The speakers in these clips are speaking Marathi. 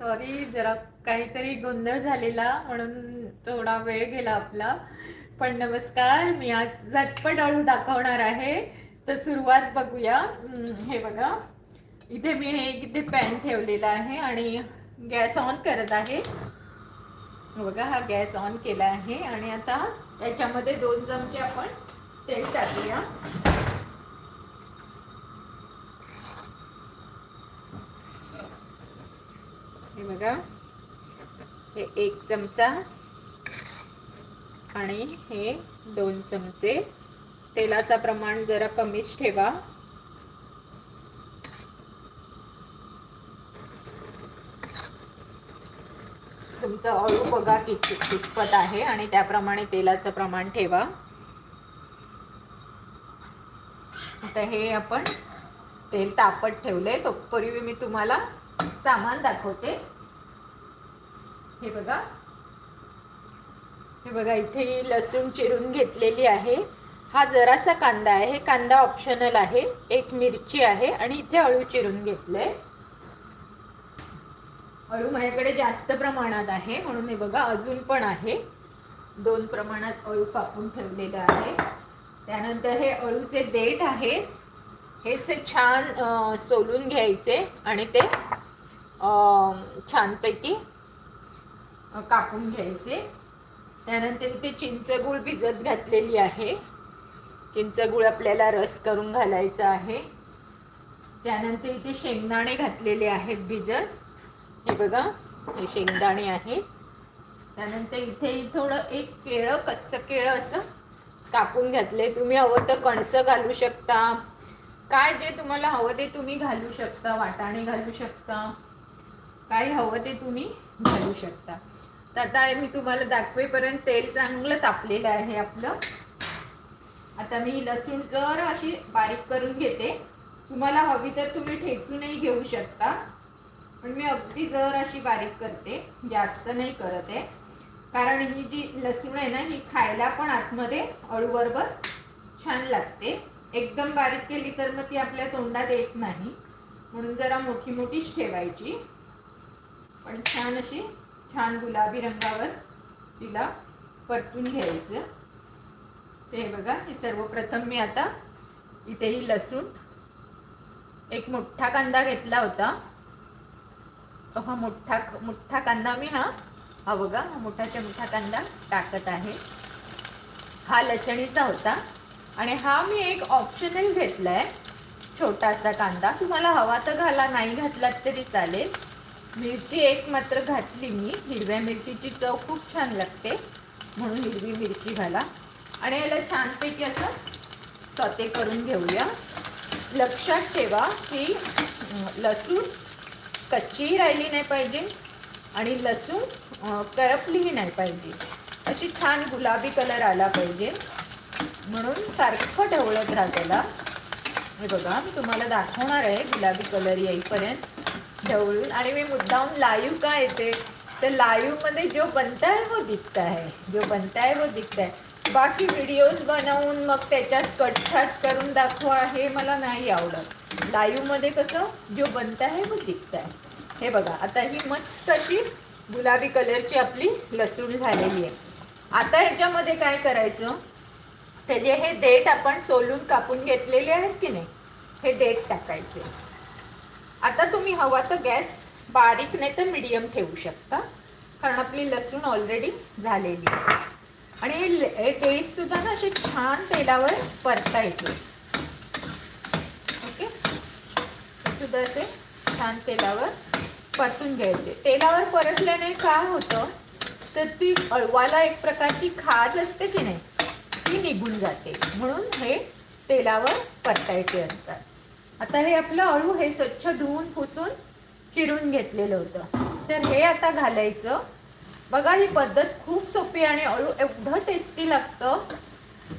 सॉरी जरा काहीतरी गोंधळ झालेला म्हणून थोडा वेळ गेला आपला. पण नमस्कार मी आज झटपट अळू दाखवणार आहे. तर सुरुवात बघूया. हे बघा. इथे मी हे इथे पॅन ठेवलेला आहे आणि गॅस ऑन करत आहे. बघा हा गॅस ऑन केला आहे. आणि आता याच्यामध्ये दोन चमचे आपण तेल टाकूया. हे बघा. हे एक चमचा आणि हे दोन चमचे. तेलाचा प्रमाण जरा कमीच ठेवा. तुमचं अळू बघा किती कितपत आहे आणि त्याप्रमाणे तेलाचं प्रमाण ठेवा. आता हे आपण तेल तापत ठेवले तोपूर्वी मी तुम्हाला सामान दाखवते. हे बघा. हे बघा इथे लसूण चिरून घेतलेली आहे. हा जरासा कांदा आहे. हे कांदा ऑप्शनल आहे. एक मिरची आहे आणि इथे अळू चिरून घेतलंय. अळू माझ्याकडे जास्त प्रमाणात आहे म्हणून हे बघा अजून पण आहे. दोन प्रमाणात अळू कापून ठेवलेलं आहे. त्यानंतर हे अळूचे देठ आहेत. हे से छान सोलून घ्यायचे आणि ते छानपैकी कापून घ्यायचे. त्यानंतर इथे चिंचगूळ भिजत घातलेली आहे. चिंचगूळ आपल्याला रस करून घालायचा आहे. त्यानंतर इथे शेंगदाणे घातलेले आहेत भिजत. हे बघा हे शेंगदाणे आहेत. त्यानंतर इथे थोडं एक केळं कच्चं केळं असं कापून घातले तुम्ही हवं तर कणसं घालू शकता. काय जे तुम्हाला हवं ते तुम्ही घालू शकता वाटाणे घालू शकता. काय हवं ते तुम्ही घालू शकता. तर आता मी तुम्हाला दाखवेपर्यंत तेल चांगलं तापलेलं आहे आपलं. आता मी लसूण जर अशी बारीक करून घेते तुम्हाला हवी तर तुम्ही ठेचूनही घेऊ शकता. पण मी अगदी जर अशी बारीक करते जास्त नाही करत आहे. कारण ही जी लसूण आहे ना ही खायला पण आतमध्ये अळूबरोबर छान लागते. एकदम बारीक केली तर मग ती आपल्या तोंडात येत नाही. म्हणून जरा मोठी मोठीच ठेवायची. पण छान अशी छान गुलाबी रंगावर तिला परतून घ्यायचं. ते बघा हे सर्वप्रथम मी आता इथेही लसूण एक मोठा कांदा घेतला होता. तो हा मोठा मोठा कांदा मी हा हा बघा हा मोठाच्या मोठा कांदा टाकत आहे. हा लसणीचा होता. आणि हा मी एक ऑप्शनल घेतलाय छोटासा कांदा. तुम्हाला हवा तर घाला नाही घातलात तरी चालेल. मिरची एक मात्र घातली मी. हिरव्या मिरचीची चव खूप छान लागते. म्हणून हिरवी मिरची घाला. आणि याला छानपैकी असं सॉते करून घेऊया. लक्षात ठेवा की लसूण कच्चीही राहिली नाही पाहिजे आणि लसूण करपलीही नाही पाहिजे. अशी छान गुलाबी कलर आला पाहिजे. म्हणून सारखं ढवळत राहा त्याला. हे बघा मी तुम्हाला दाखवणार आहे गुलाबी कलर येईपर्यंत. ढवळून आणि मी मुद्दाहून लाईव्ह का येते? तर लाईव्हमध्ये जो बनता है वो दिखता है जो बनता है वो दिखता है बाकी व्हिडिओज बनवून मग त्याच्यात कटछाट करून दाखवा हे मला नाही आवडत. लाईव्हमध्ये कसं? जो बनता है वो दिखता है हे बघा आता ही मस्त अशी गुलाबी कलरची आपली लसूण झालेली आहे. आता ह्याच्यामध्ये काय करायचं? त्याचे हे देठ आपण सोलून कापून घेतलेले आहेत की नाही? हे देठ टाकायचे. आता तुम्ही हवा तर गॅस बारीक नाही तर मिडियम ठेवू शकता. कारण आपली लसूण ऑलरेडी झालेली आहे. आणि हे सुद्धा ना असे छान तेलावर परता येते. ओके सुद्धा असे छान तेलावर परतून घ्यायचे. तेलावर परतल्याने काय होतं? तर ती अळवाला एक प्रकारची खाज असते की नाही? ती निघून जाते. म्हणून हे तेलावर परतायचे असतात. आता हे आपलं अळू हे स्वच्छ धुवून पुसून चिरून घेतलेलं होतं. तर हे आता घालायचं. बघा ही पद्धत खूप सोपी आणि अळू एवढं टेस्टी लागतं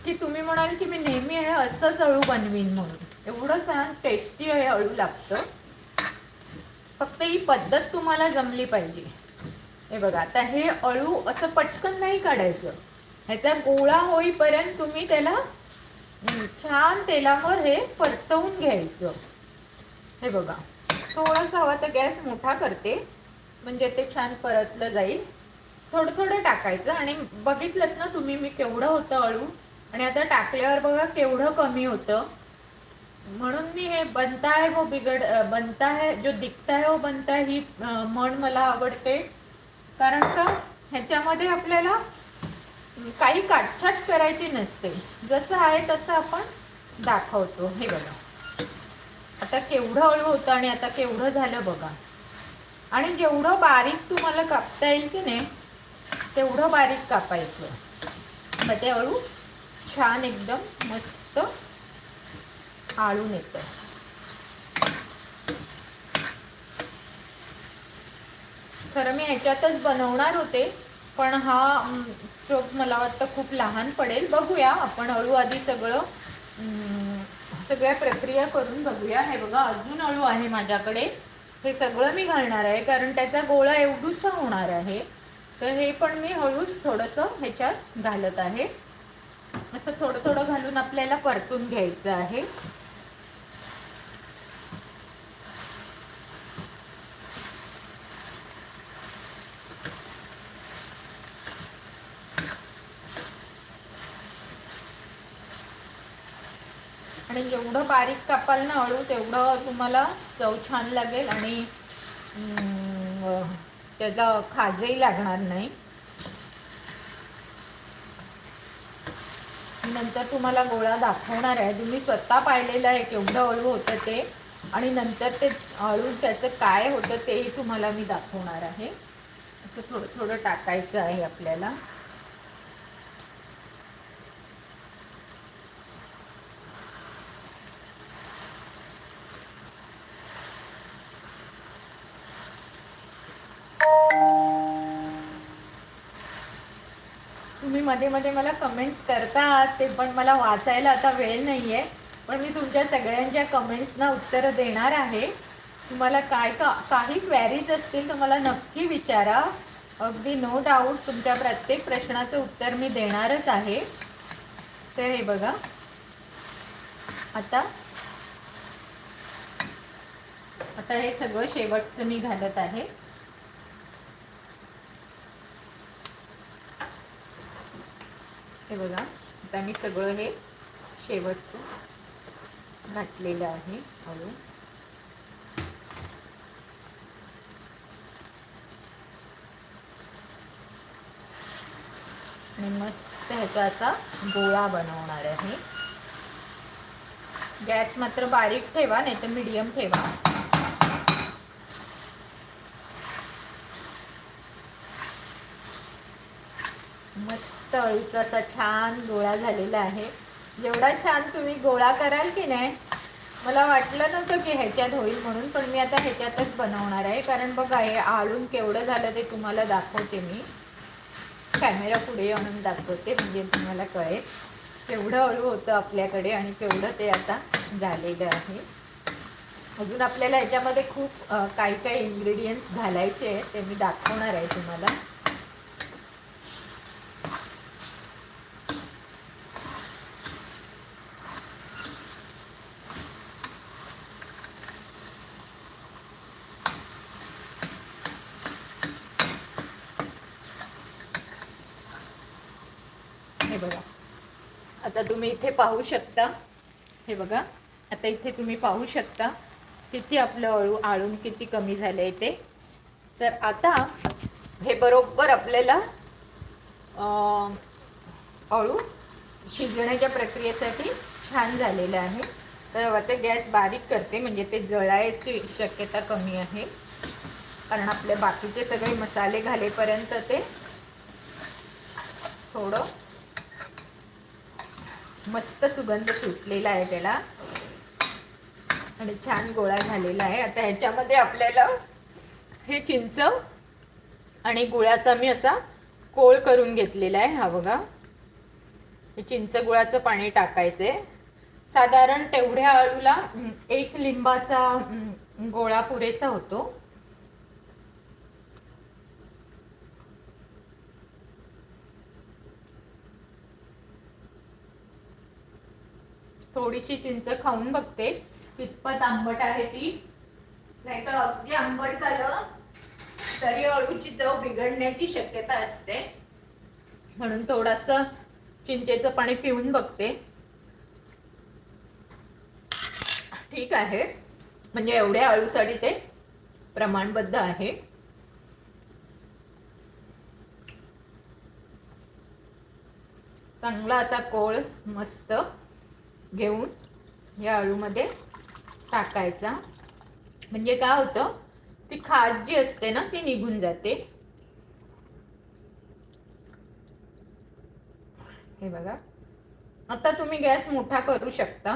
की तुम्ही म्हणाल की मी नेहमी हे असंच अळू बनवीन म्हणून. एवढं छान टेस्टी हे अळू लागतं. फक्त ही पद्धत तुम्हाला जमली पाहिजे. हे बघा आता हे अळू असं पटकन नाही काढायचं. ह्याचा गोळा होईपर्यंत तुम्ही त्याला छान तेलावर हे परतवून घ्यायचं. हे बघा थोडासा हवा तर गॅस मोठा करते म्हणजे ते छान परतलं जाईल. थोडं थोडं टाकायचं आणि बघितलं ना तुम्ही मी केवढं होतं अळू आणि आता टाकल्यावर बघा केवढं कमी होतं. म्हणून मी हे बनता है वो बिघड बनता है जो दिखता है वो बनता है ही म्हण मला आवडते. कारण का? ह्याच्यामध्ये आपल्याला काही काटछाट करायची नसते. जसं आहे तसं आपण दाखवतो. हे बघा. आता केवढं अळू होतं आणि आता केवढं झालं बघा. आणि जेवढं बारीक तुम्हाला कापता येईल की नाही तेवढं बारीक कापायचं. मग ते अळू छान एकदम मस्त आळून येतं. खरं मी ह्याच्यातच बनवणार होते. पण हा अं, मला वाटतं खूप लहान पडेल. बघूया आपण अळू आधी सगळं सगळ्या प्रक्रिया करून बघूया. हे बघा अजून अळू आहे माझ्याकडे. हे सगळं मी घालणार आहे कारण त्याचा गोळा एवढूसा होणार आहे. तर हे पण मी हळूच थोडंसं ह्याच्यात घालत आहे. असं थोडं थोडं घालून आपल्याला परतून घ्यायचं आहे. आणि जेवढं बारीक कापाल ना हळू तेवढं तुम्हाला चव छान लागेल आणि त्याचा खाजही लागणार नाही. नंतर तुम्हाला गोळा दाखवणार आहे. तुम्ही स्वतः पाहिलेलं आहे केवढं हळू होतं ते. आणि नंतर ते हळू त्याचं काय होतं तेही तुम्हाला मी दाखवणार आहे. असं थोडं थोडं टाकायचं आहे आपल्याला तुम्ही मध्ये मध्ये मला कमेंट्स करतात ते पण मला वाचायला आता वेळ नाही आहे पण मी तुमच्या सगळ्यांच्या कमेंट्सना उत्तरं देणार आहे. तुम्हाला काय का काही क्वॅरीज असतील तर मला नक्की विचारा. अगदी नो डाऊट तुमच्या प्रत्येक प्रश्नाचं उत्तर मी देणारच आहे. तर हे बघा. आता आता हे सगळं शेवटचं मी घालत आहे. हे बघा आता मी सगळं हे शेवटचं घातलेलं आहे हळू. आणि मस्त ह्याचा असा गोळा बनवणार आहे. गॅस मात्र बारीक ठेवा नाही तर मीडियम ठेवा. मस्त असा छान गोळा झालेला आहे. जेवढा छान तुम्ही गोळा कराल की नाही मला वाटलं नव्हतं की ह्याच्यात होईल म्हणून पण मी आता ह्याच्यातच बनवणार आहे. कारण बघा हे आळून केवढं झालं ते तुम्हाला दाखवते मी. कॅमेरा पुढे आणून दाखवते म्हणजे तुम्हाला कळेल. केवढं अळू होतं आपल्याकडे आणि केवढं ते आता झालेलं आहे. अजून आपल्याला ह्याच्यामध्ये खूप काही काही इन्ग्रेडियंट्स घालायचे आहेत ते मी दाखवणार आहे तुम्हाला. हे बघा. आता तुम्ही इथे पाहू शकता. हे बघा. आता इथे तुम्ही पाहू शकता किती आपलं अळू आळून किती कमी झालं आहे ते. तर आता हे बरोबर आपल्याला अळू शिजण्याच्या प्रक्रियेसाठी छान झालेलं आहे. तर आता गॅस बारीक करते म्हणजे ते जळायची शक्यता कमी आहे. कारण आपले बाकीचे सगळे मसाले घालेपर्यंत ते थोडं मस्त सुगंध सुटलेला आहे त्याला. आणि छान गोळा झालेला आहे. आता ह्याच्यामध्ये आपल्याला हे चिंच आणि गुळाचा मी असा कोळ करून घेतलेला आहे. हा बघा. हे चिंच गुळाचं पाणी टाकायचे. साधारण तेवढ्या अळूला एक लिंबाचा गोळा पुरेसा होतो. थोडीशी चिंच खाऊन बघते. कितपत आंबट आहे ती. नाही तर अगदी आंबट झालं तरी अळूची चव बिघडण्याची शक्यता असते. म्हणून थोडस चिंचेचं पाणी पिऊन बघते. ठीक आहे. म्हणजे एवढ्या अळूसाठी ते प्रमाणबद्ध आहे. चांगला असा कोळ मस्त. घेऊन या अळूमध्ये टाकायचा. म्हणजे काय होतं ती खाज जी असते ना ती निघून जाते. हे बघा. आता तुम्ही गॅस मोठा करू शकता.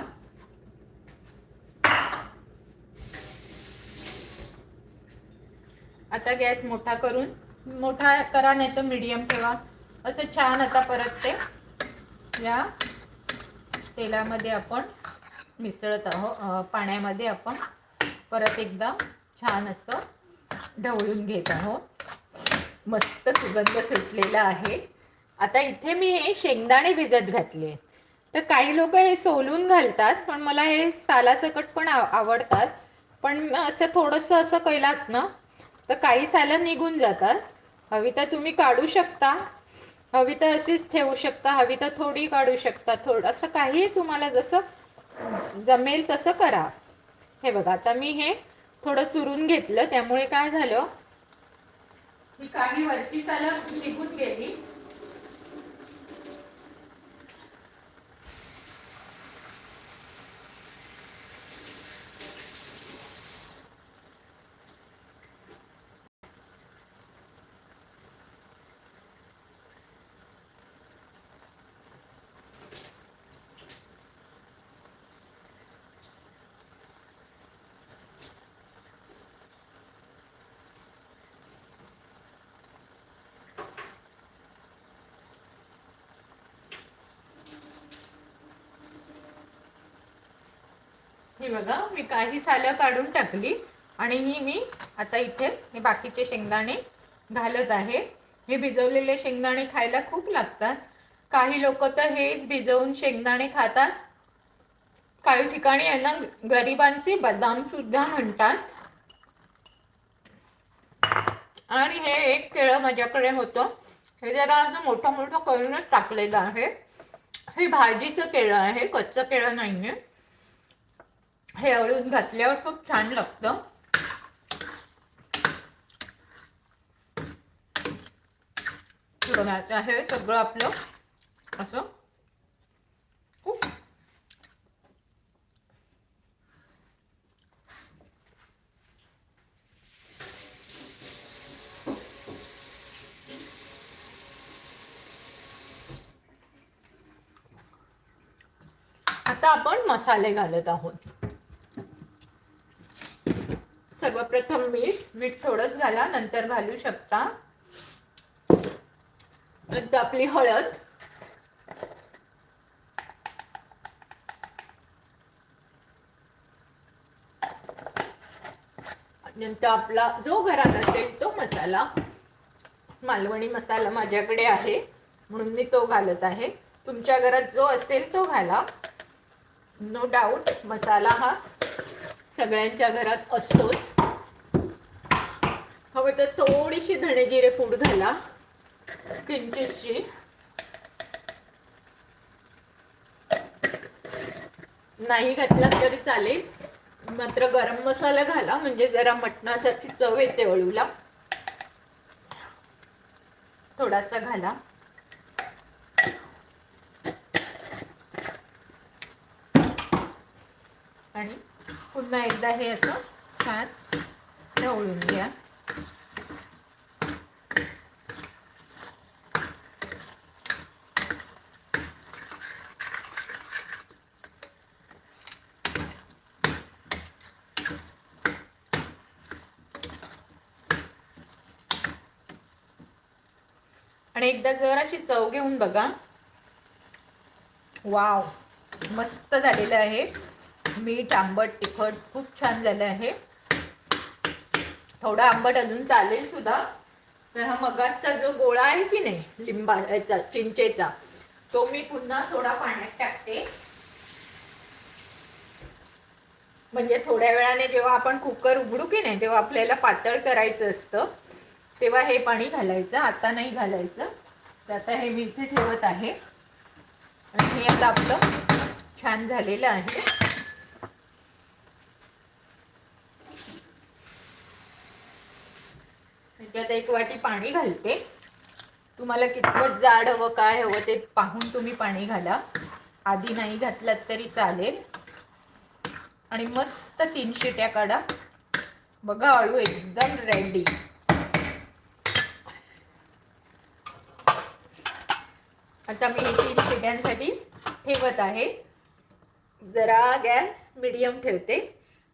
आता गॅस मोठा करून मोठा करा नाही तर मीडियम ठेवा. असं छान आता परत ते या. तेलामध्ये आपण मिसळत आहोत पाण्यामध्ये आपण परत एकदा छान असं ढवळून घेत आहोत. मस्त सुगंध सुटलेला आहे. आता इथे मी हे शेंगदाणे भिजत घातले तर काही लोक हे सोलून घालतात पण मला हे सालासकट पण आवडतात. पण असं थोडंसं असं कैलात ना तर काही सालं निघून जातात. हवी तर तुम्ही काढू शकता. हवी तर अशीच ठेवू शकता हवी तर थोडी काढू शकता थोडं असं काही तुम्हाला जसं जमेल तसं करा. हे बघा आता मी हे थोडं चुरून घेतलं त्यामुळे काय झालं? ही काही वरची सालं निघून गेली. ही बघा मी काही सालं काढून टाकली आणि ही मी आता इथे हे बाकीचे शेंगदाणे घालत आहे. हे भिजवलेले शेंगदाणे खायला खूप लागतात. काही लोक तर हेच भिजवून शेंगदाणे खातात. काही ठिकाणी यांना गरिबांचे बदाम सुद्धा म्हणतात. आणि हे एक केळं माझ्याकडे होतं. हे जरा असं मोठं मोठं करूनच टाकलेलं आहे. हे भाजीचं केळं आहे कच्चं केळं नाहीये. हे अळून घातल्यावर खूप छान लागतं. हे बघा आता हे सगळं आपलं असं. खूप आता आपण मसाले घालत आहोत. प्रथम मीठ मीठ थोडंच घाला नंतर घालू शकता. नंतर आपली हळद. नंतर आपला जो घरात असेल तो मसाला. मालवणी मसाला माझ्याकडे आहे म्हणून मी तो घालत आहे. तुमच्या घरात जो असेल तो घाला. नो डाऊट मसाला हा सगळ्यांच्या घरात असतोच. हवं तर थोडीशी धणेजिरे पूड घाला. किंचितशी. नाही घातला तरी चालेल. मात्र गरम मसाला घाला म्हणजे जरा मटणासारखी चव येते अळूला थोडासा घाला. आणि पुन्हा एकदा हे असं छान ढवळून घ्या आणि एकदा जराशी चव घेऊन बघा. वाव मस्त झालेलं आहे. मीठ आंबट तिखट खूप छान झालं आहे. थोडा आंबट अजून चालेल सुद्धा. तर हा मगासचा जो गोळा आहे की नाही लिंबा याचा चिंचेचा तो मी पुन्हा थोडा पाण्यात टाकते. म्हणजे थोड्या वेळाने जेव्हा आपण कुकर उघडू की नाही तेव्हा आपल्याला पातळ करायचं असतं. तेव्हा हे पाणी घालायचं आता नाही घालायचं. तर आता हे मी इथे ठेवत आहे. आणि हे आता आपलं छान झालेलं आहे. त्यात एक वाटी पाणी घालते. तुम्हाला कितपत जाड हवं काय हवं ते पाहून तुम्ही पाणी घाला. आधी नाही घातलात तरी चालेल. आणि मस्त तीन शिट्या काढा. बघा अळू एकदम रेडी आता मी तीन शिड्यांसाठी ठेवत आहे. जरा गॅस मिडियम ठेवते.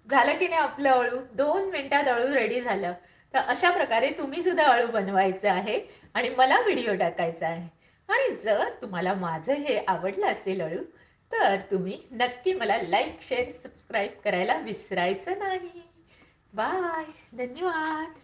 झालं की नाही आपलं अळू? दोन मिनटात अळू रेडी झालं. तर अशा प्रकारे तुम्ही सुद्धा अळू बनवायचं आहे आणि मला व्हिडिओ टाकायचा आहे. आणि जर तुम्हाला माझं हे आवडलं असेल अळू तर तुम्ही नक्की मला लाईक शेअर सबस्क्राईब करायला विसरायचं नाही. बाय धन्यवाद.